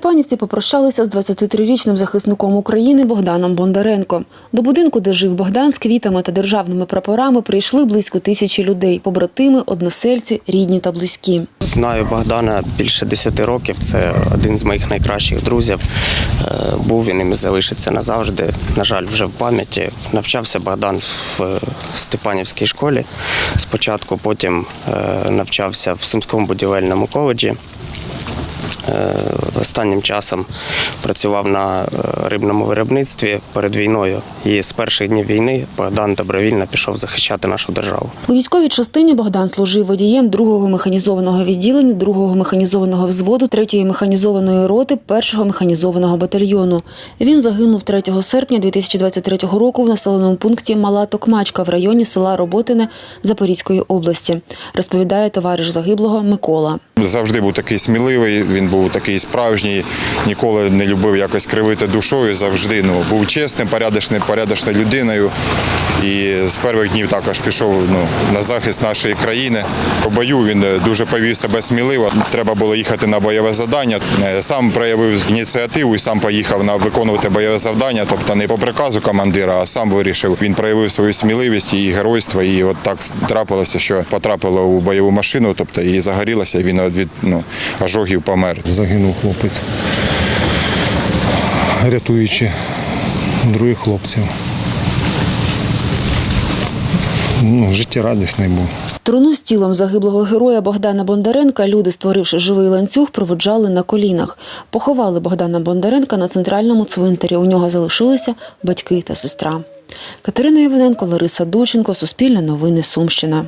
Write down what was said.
Степанівці попрощалися з 23-річним захисником України Богданом Бондаренко. До будинку, де жив Богдан, з квітами та державними прапорами прийшли близько тисячі людей: побратими, односельці, рідні та близькі. Знаю Богдана більше 10 років. Це один з моїх найкращих друзів. Е, Був він і залишиться назавжди. На жаль, вже в пам'яті. Навчався Богдан в е, Степанівській школі спочатку, потім е, навчався в Сумському будівельному коледжі. Останнім часом працював на е, рибному виробництві перед війною. І з перших днів війни Богдан добровільно пішов захищати нашу державу. У військовій частині Богдан служив водієм 2-го механізованого відділення, 2-го механізованого взводу, 3-ї механізованої роти, 1-го механізованого батальйону. Він загинув 3 серпня 2023 року в населеному пункті Мала Токмачка в районі села Роботине Запорізької області, розповідає товариш загиблого Микола. Завжди був такий сміливий, він був такий справжній, ніколи не любив якось кривити душою. Завжди ну, був чесним, порядочним, порядочною людиною. І з перших днів також пішов ну, на захист нашої країни. По бою він е, дуже повів себе сміливо. Треба було їхати на бойове завдання. Е, Сам проявив ініціативу і сам поїхав на виконувати бойове завдання, тобто не по приказу командира, а сам вирішив. Він проявив свою сміливість і геройство. І от так трапилося, що потрапило у бойову машину, тобто і загорілося. Він від ну, ожогів помер. загинув хлопець, рятуючи других хлопців. Ну, життєрадісний був. Труну з тілом загиблого героя Богдана Бондаренка люди, створивши живий ланцюг, проводжали на колінах. Поховали Богдана Бондаренка на центральному цвинтарі. У нього залишилися батьки та сестра. Катерина Євненко, Лариса Дученко, Суспільне новини, Сумщина.